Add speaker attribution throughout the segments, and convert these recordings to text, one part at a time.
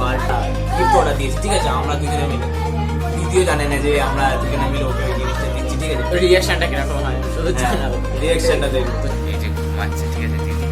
Speaker 1: বারটা gift order দিয়েছি ঠিক আছে? আমরা দুজনে মিলে। দ্বিতীয় জানে না যে আমরা দুজনে মিলে ওকে ওই জিনিসটা দিচ্ছি ঠিক আছে?
Speaker 2: রিয়াকশনটা কীরকম হয়? শুধু জানাব।
Speaker 1: রিয়াকশনটা দেখব
Speaker 3: তো এই যে ঘুমাচ্ছে ঠিক আছে দিদি।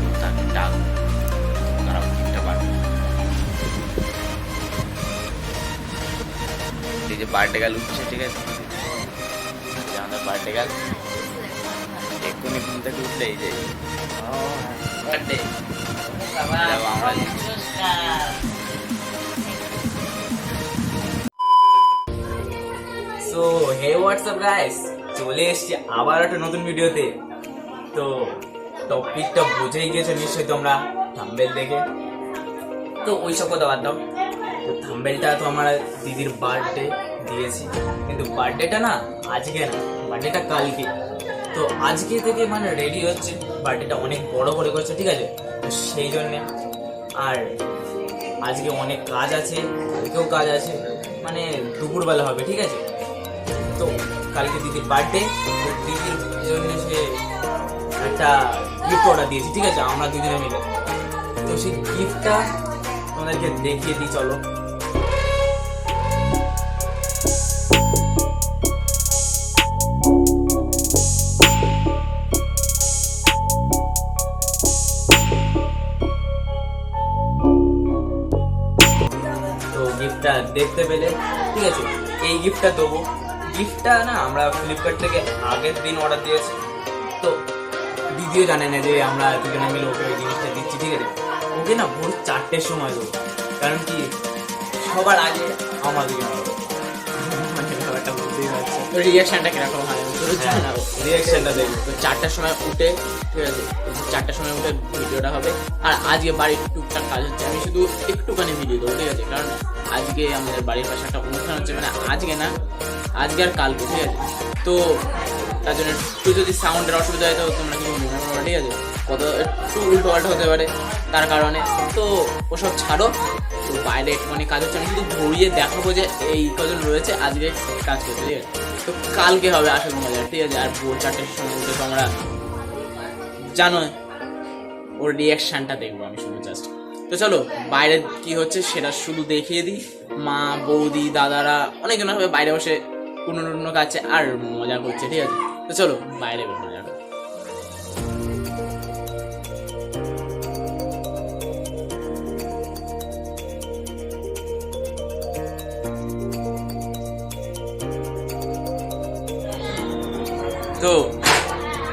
Speaker 3: তো তাকে ডাক তারা গিফটটা পাবে এই যে বার্থডে গাল উঠছে ঠিক আছে? এই যে আমাদের বার্থডে গাল এক্ষুনি ঘুম থেকে উঠলে এই যে বার্থডে আমরা
Speaker 1: হে হোয়াটসঅ্যাপ গাইস, চলে এসেছি আবার একটা নতুন ভিডিওতে। তো টপিকটা বুঝেই গেছো নিশ্চয়ই তোমরা, থাম্বেল দেখে। তো ওই সব কথা বাদ দাও। তো থাম্বেলটা তো আমার দিদির বার্থডে দিয়েছি। কিন্তু বার্থডেটা না আজকে না বার্থডেটা কালকে। তো আজকে থেকে মানে রেডি হচ্ছে বার্থডেটা অনেক বড় করে করছে, ঠিক আছে? তো সেই জন্যে আর আজকে অনেক কাজ আছে, কালকেও কাজ আছে মানে দুপুরবেলা হবে, ঠিক আছে? তো কালকে দিদির বার্থডে দিদির জন্য সে একটা গিফট অর্ডার দিয়েছি, ঠিক আছে? আমরা দুজনে মিলে। তো সেই গিফটটা তোমাদেরকে দেখিয়ে দিই, চলো। তো গিফটটা দেখতে পেলে, ঠিক আছে? এই গিফটটা দেবো। গিফটটা না আমরা ফ্লিপকার্ট থেকে আগের দিন অর্ডার দিয়েছি। তো দিদিও জানে না যে আমরা দুজনে মিলে ওকে ওই জিনিসটা দিচ্ছি ঠিক আছে? ওকে না ভোর চারটের সময় দেবো। কারণ কি? সবার আগে আমাদেরকে দেবো মানে পারছ।
Speaker 2: রিয়াকশনটা কীরকম হয়?
Speaker 1: রিয়াকশনটা দেখব।
Speaker 2: তো চারটার সময় উঠে ঠিক আছে? চারটার সময় উঠে ভিডিওটা হবে। আর আজকে বাড়ির টুকটাক কাজ হচ্ছে। আমি শুধু একটুখানি ভিডিও দেবো ঠিক আছে? কারণ আজকে আমাদের বাড়ির পাশে একটা অনুষ্ঠান হচ্ছে মানে আজকে না, আজকে আর কালকে, ঠিক আছে? তো তার জন্য একটু যদি সাউন্ডের অসুবিধা হয় তো তোমরা কিন্তু মনে করো, ঠিক আছে? কত একটু উল্টো পাল্টা হতে পারে, তার কারণে। তো ওসব ছাড়ো, তো বাইরে একটুখানি কাজ হচ্ছে, আমি শুধু ঘুরিয়ে দেখাবো যে এই কজন রয়েছে, আজকে কাজ করছে, ঠিক আছে? তো কালকে হবে আসল মজা ঠিক আছে? আর ভোর চারটের সময় উঠে তো আমরা জানো ওর রিয়াকশনটা দেখব আমি শুধু জাস্ট তো চলো, বাইরে কি হচ্ছে সেটা শুধু দেখিয়ে দিই। মা, বৌদি, দাদারা, অনেকজন হবে, বাইরে বসে কোনো টুনো কাছে আর মজা করছে, ঠিক আছে? তো চলো, বাইরে বের মজা করি। তো,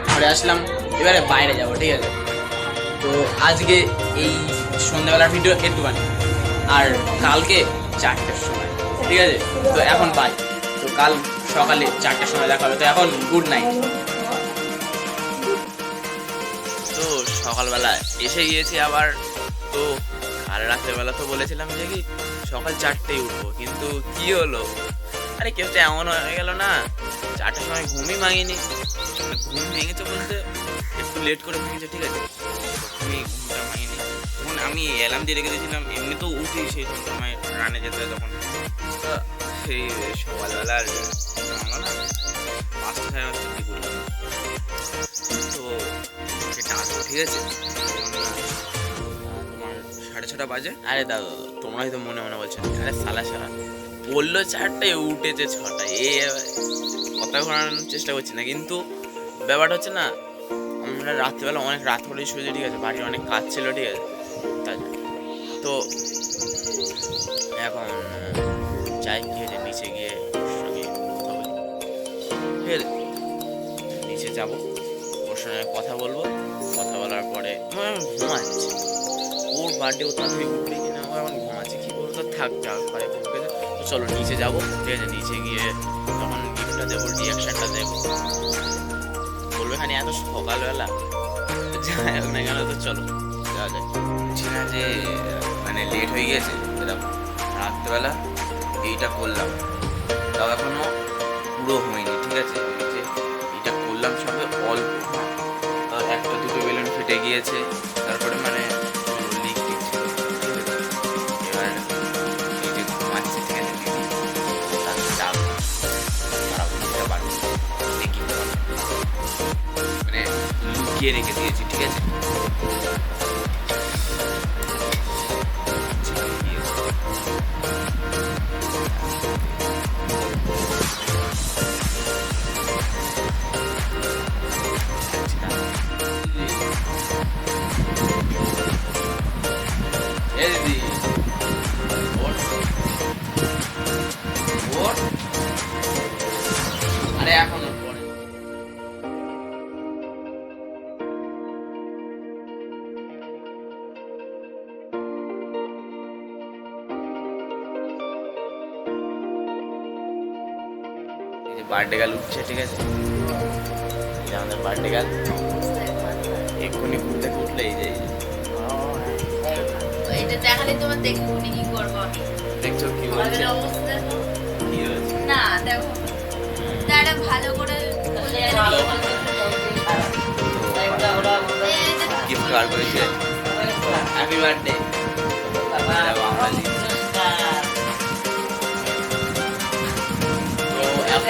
Speaker 2: ঘরে আসলাম, এবারে বাইরে যাব, ঠিক আছে? তো আজকে এই সন্ধ্যাবেলার ভিডিও একটুখানি আর কালকে চারটের সময়। ঠিক আছে? তো এখন বাই তো কাল সকালে চারটের সময় দেখা হবে। তো এখন গুড নাইট
Speaker 3: তো সকালবেলা এসে গিয়েছি আবার। তো কাল রাত্রেবেলা তো বলেছিলাম যে কি, সকাল চারটেই উঠবো। কিন্তু কি হলো? আরে কেউ তো এমন হয়ে গেল না। চারটের সময় ঘুমই মানে ঘুম ভেঙেছে বলতে একটু লেট করে ভেঙেছে, ঠিক আছে? ঘুমটা তখন আমি অ্যালার্ম দিয়ে রেখে দিয়েছিলাম, এমনি তো উঠি সেই সময় রানে যেতে তখন। সেই সকালবেলা আর না পাঁচটা সাড়ে পাঁচটা দিকে উঠলাম। তো আসব ঠিক আছে। সাড়ে ছটা বাজে। আরে দাদা, তোমরা হয়তো মনে মনে বলছো, আরে সালা সালা বলল চারটায়, উঠেছে ছটায়। এ কথা ঘোরানোর চেষ্টা করছি না, কিন্তু ব্যাপারটা হচ্ছে না, আমরা রাত্রিবেলা অনেক রাত করেই শুয়েছি ঠিক আছে, বাড়ির অনেক কাজ ছিল, ঠিক আছে। তো এখন চাই হয়েছে নিচে গিয়ে ঠিক আছে নিচে যাব। ওর সঙ্গে কথা বলব। কথা বলার পরে এখন ঘুমাচ্ছি। ওর বার্থডে ও তাড়াতাড়ি উঠবে কিনা আমার এখন ঘুমাচ্ছে। কি বলতো থাক, যা ঘরে তো। চলো নিচে যাব। ঠিক আছে, নিচে গিয়ে তখন গিফটটা দেবো রিয়াকশনটা দেবো। বলবে খানি এত সকালবেলা। যাই হোক না কেন, তো চলো। যাওয়া যায় না যে মানে লেট হয়ে গেছে। দেখো রাত্রেবেলা এইটা করলাম। তাও এখনও পুরো হয়নি, ঠিক আছে? যে এটা করলাম, সবে অল্প। তাও একটা দুটো বেলুন ফেটে গিয়েছে। তারপরে মানে মানে লুকিয়ে রেখে দিয়েছি, ঠিক আছে? বার্থডে গাল উঠছে ঠিক আছে? আমাদের বার্থডে গার্ল এক্ষুনি ঘুরতে ঘুরলে এই যে
Speaker 4: দেখালে তোমার দেখব কি করব?
Speaker 3: দেখছ কি বলছে
Speaker 4: না দেখো। তারা ভালো করে বলে
Speaker 3: গিফট কার করেছে। হ্যাপি বার্থডে আমরা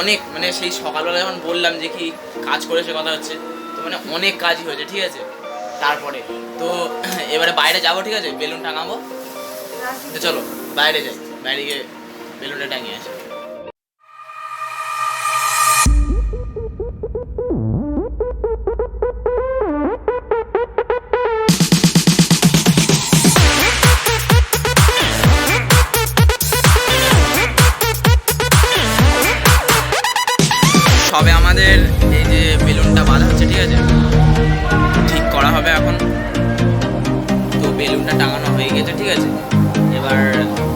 Speaker 3: অনেক মানে সেই সকালবেলা যখন বললাম যে কি কাজ করেছে কথা হচ্ছে, তো মানে অনেক কাজই হয়েছে, ঠিক আছে? তারপরে, তো এবারে বাইরে যাব, ঠিক আছে? বেলুন টাঙাবো। তো চলো, বাইরে যাই, বাইরে গিয়ে বেলুনটা টাঙিয়ে আসি। আমাদের এই যে বেলুনটা বাঁধা হচ্ছে, ঠিক আছে? ঠিক করা হবে এখন। তো বেলুনটা টাঙানো হয়ে গেছে, ঠিক আছে? এবার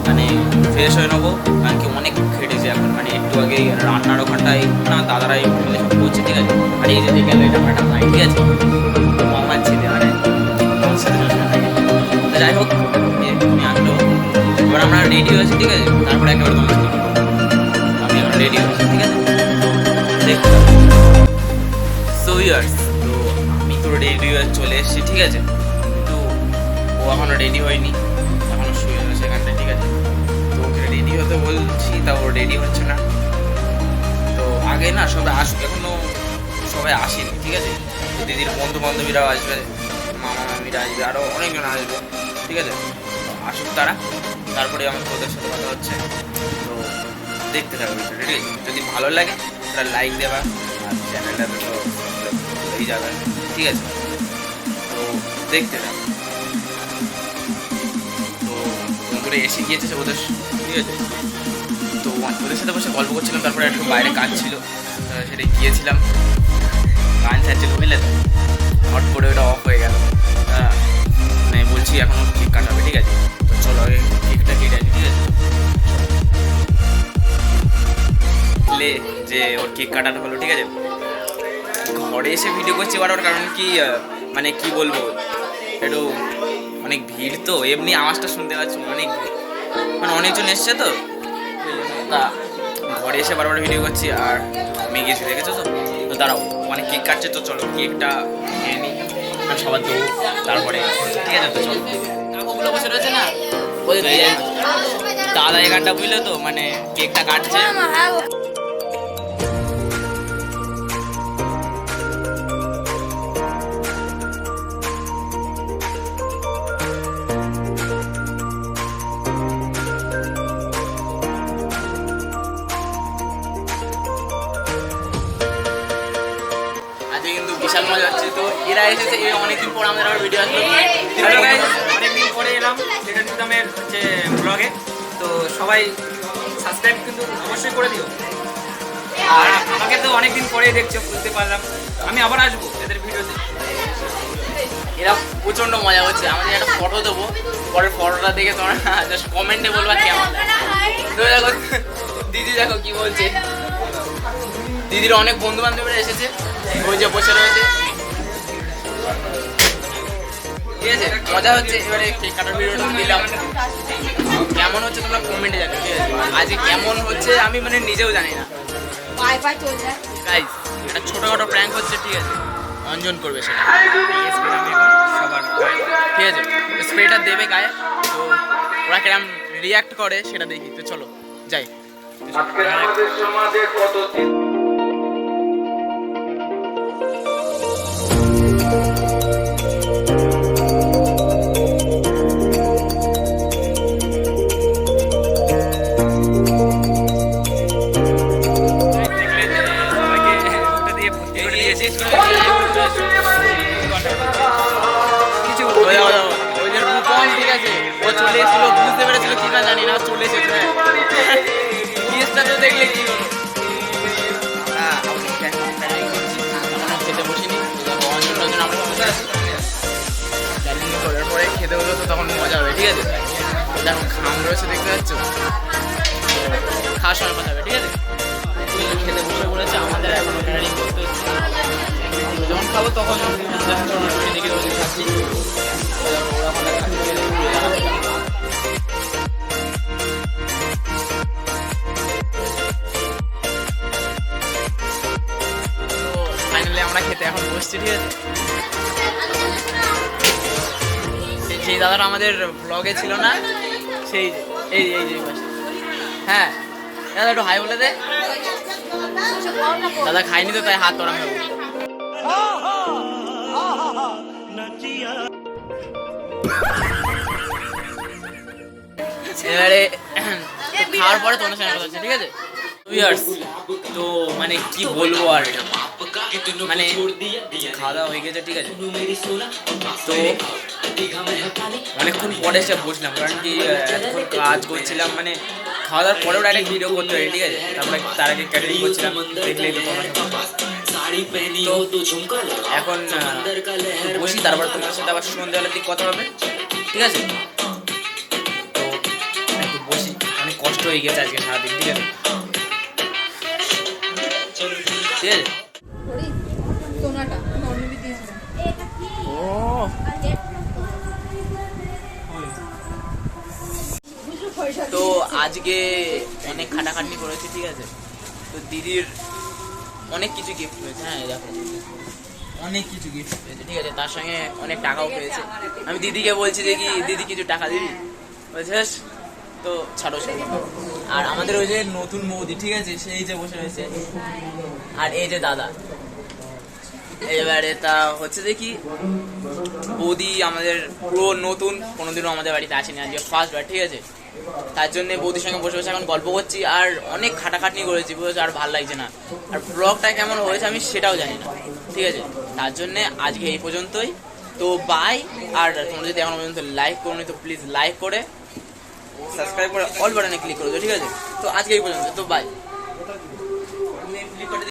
Speaker 3: মানে ফ্রেশ হয়ে নেব। কারণ কি অনেক খেটেছে এখন। মানে একটু আগে রান্নার ওখানটায় না, দাদারাই সব করছে, ঠিক আছে? আর এই যে এটা একটা ভাই ঠিক আছে? মামার ছেলে মানে আমার যাই হোক এবার আমরা রেডি হয়েছি, ঠিক আছে? তারপরে একেবারে দেখতে সো ইয়ার্স তো আমি তো রেডি হয়ে চলে এসেছি, ঠিক আছে? কিন্তু ও এখনও রেডি হয়নি, এখনও শুয়ে রয়েছে এখানটায় ঠিক আছে? তো ওকে রেডি হতে বলছি, তা ও রেডি হচ্ছে না। তো আগে না সবাই আস, এখনও সবাই আসেনি, ঠিক আছে? দিদির বন্ধু বান্ধবীরাও আসবে, মামা মামিরা আসবে আরও অনেকজন আসবে, ঠিক আছে? আসুক তারা, তারপরে আমার ওদের সাথে কথা হচ্ছে। তো দেখতে থাকবে ঠিক আছে? যদি ভালো লাগে তাহলে লাইক দেবা, আর চ্যানেলটাতে তো হয়ে যাবে। ঠিক আছে? তো দেখতে থাকো। তো বন্ধুরা এসে গিয়েছে ওদের ঠিক আছে? তো ওদের সাথে বসে গল্প করছিলাম, তারপরে একটু বাইরে কাজ ছিল। সেটা গিয়েছিলাম। গান ছাড়ছিল, বুঝলে তো? হট করে ওটা অফ হয়ে গেল। হ্যাঁ। মানে বলছি এখনও কেক কাটাবে ঠিক আছে? তো চলো কেকটা কেটে ঠিক আছে? লে যে ওর কেক কাটানো হলো ঠিক আছে? ঘরে এসে ভিডিও করছি এবার ওর কারণ কি মানে কি বলব? একটু অনেক ভিড় তো এমনি আওয়াজটা শুনতে পাচ্ছি অনেক ভিড়। মানে অনেকজন এসছে তো? তা ঘরে এসে বারবার ভিডিও করছি আর মেয়ে গেছে দেখেছ তো? তো দাঁড়াও অনেক কেক কাটছে তো চলো কেকটা খেয়ে নিই। মানে সবার দেবো তারপরে ঠিক আছে তো চলো। কাকুগুলো বসে রয়েছে না? দাদা এখানটা বুঝলে তো মানে কেকটা কাটছে। এসেছে এরা অনেকদিন পর আমাদের আবার ভিডিও আসলো।
Speaker 1: হ্যালো গাইস অনেকদিন পরে এলাম, যেটা নিতামের হচ্ছে ব্লগে তো সবাই সাবস্ক্রাইব কিন্তু অবশ্যই করে দিও। আর আমাকে তো অনেকদিন পরে দেখছ, বুঝতে পারলাম। আমি আবার আসব এদের ভিডিওতে
Speaker 2: এরা প্রচণ্ড মজা করছে। আমাদের একটা ফটো দেবো। পরের ফটোটা দেখে তোমরা জাস্ট কমেন্টে বলবা কেমন। দেখো, দিদি দেখো কি বলছে। দিদির অনেক বন্ধু বান্ধবীরা এসেছে। ওই যে বসে রয়েছে। ঠিক আছে মজা হচ্ছে এবারে কেক কাটার ভিডিওটা দিলাম। কেমন হচ্ছে তোমরা কমেন্টে জানো ঠিক আছে? আজকে কেমন হচ্ছে আমি মানে নিজেও জানি না।
Speaker 4: পায়ে পায়ে চলে যায়
Speaker 2: গাইজ একটা ছোটখাটো প্র্যাঙ্ক হচ্ছে ঠিক আছে? অঞ্জন করবে সেটা।
Speaker 1: সবার
Speaker 2: ঠিক আছে স্প্রেটা দেবে গায়ে তো ওরা কিরম রিয়াক্ট করে সেটা দেখি তো চলো যাই।
Speaker 5: আজকে আমাদের সমাজে কত
Speaker 2: রয়েছে দেখতে পাচ্ছ? তো খাওয়ার সময় কথা হবে, ঠিক আছে? খেতে বসে পড়েছে, আমাদের এখন করতে হচ্ছে যখন খাব তখন দেখে আমরা খেতে এখন বসছি, ঠিক আছে? সেই দাদাটা আমাদের ব্লগে ছিল না সেই এই এই যে। হ্যাঁ দাদা একটু হাই বলে দে। দাদা খাইনি তো, তাই হাত তোরা আমি এবারে খাওয়ার পরে তোমাদের সঙ্গে কথা হচ্ছে, ঠিক আছে?
Speaker 3: ভিউয়ার্স তো মানে কি বলব আর মানে খাওয়া দাওয়া হয়ে গেছে, ঠিক আছে? তো অনেকক্ষণ পরে সে বসলাম কারণ কি এতক্ষণ কাজ করছিলাম মানে খাওয়া দাওয়ার পরেও একটা ভিডিও করতে হবে ঠিক আছে? তারপরে তার আগে ক্যাটারিং করছিলাম দেখলেই তো তোমরা এখন বসি তারপর তোমার সাথে আবার সন্ধ্যাবেলার দিক কথা হবে ঠিক আছে? তো বসি অনেক কষ্ট হয়ে গেছে আজকে সারাদিন ঠিক আছে? ঠিক আছে?
Speaker 2: ও তো আজকে অনেক খাটাখাটনি করেছে ঠিক আছে? তো দিদির অনেক কিছু গিফট পেয়েছে হ্যাঁ দেখো। অনেক কিছু গিফট পেয়েছে ঠিক আছে? তার সঙ্গে অনেক টাকাও পেয়েছে। আমি দিদিকে বলছি যে কি দিদি কিছু টাকা দিবি? বুঝছিস? তো ছাড়ো ছাড়ো আর আমাদের ওই যে নতুন মৌদি ঠিক আছে? সেই যে বসে রয়েছে। আর এই যে দাদা। এবারে তা হচ্ছে যে কি বৌদি আমাদের পুরো নতুন কোনোদিনও আমাদের বাড়িতে আসেনি। আজকে ফার্স্ট বার ঠিক আছে? তার জন্য বৌদির সঙ্গে বসে বসে এখন গল্প করছি, আর অনেক খাটাখাটনি করেছি, বুঝেছ? আর ভালো লাগছে না। আর ব্লগটা কেমন হয়েছে আমি সেটাও জানি না, ঠিক আছে? তার জন্য আজকে এই পর্যন্তই। তো বাই আর তোমরা যদি এখন পর্যন্ত লাইক করো তো প্লিজ লাইক করে সাবস্ক্রাইব করে অল বাটনে ক্লিক করে দিও, ঠিক আছে? তো আজকে এই পর্যন্ত, তো বাই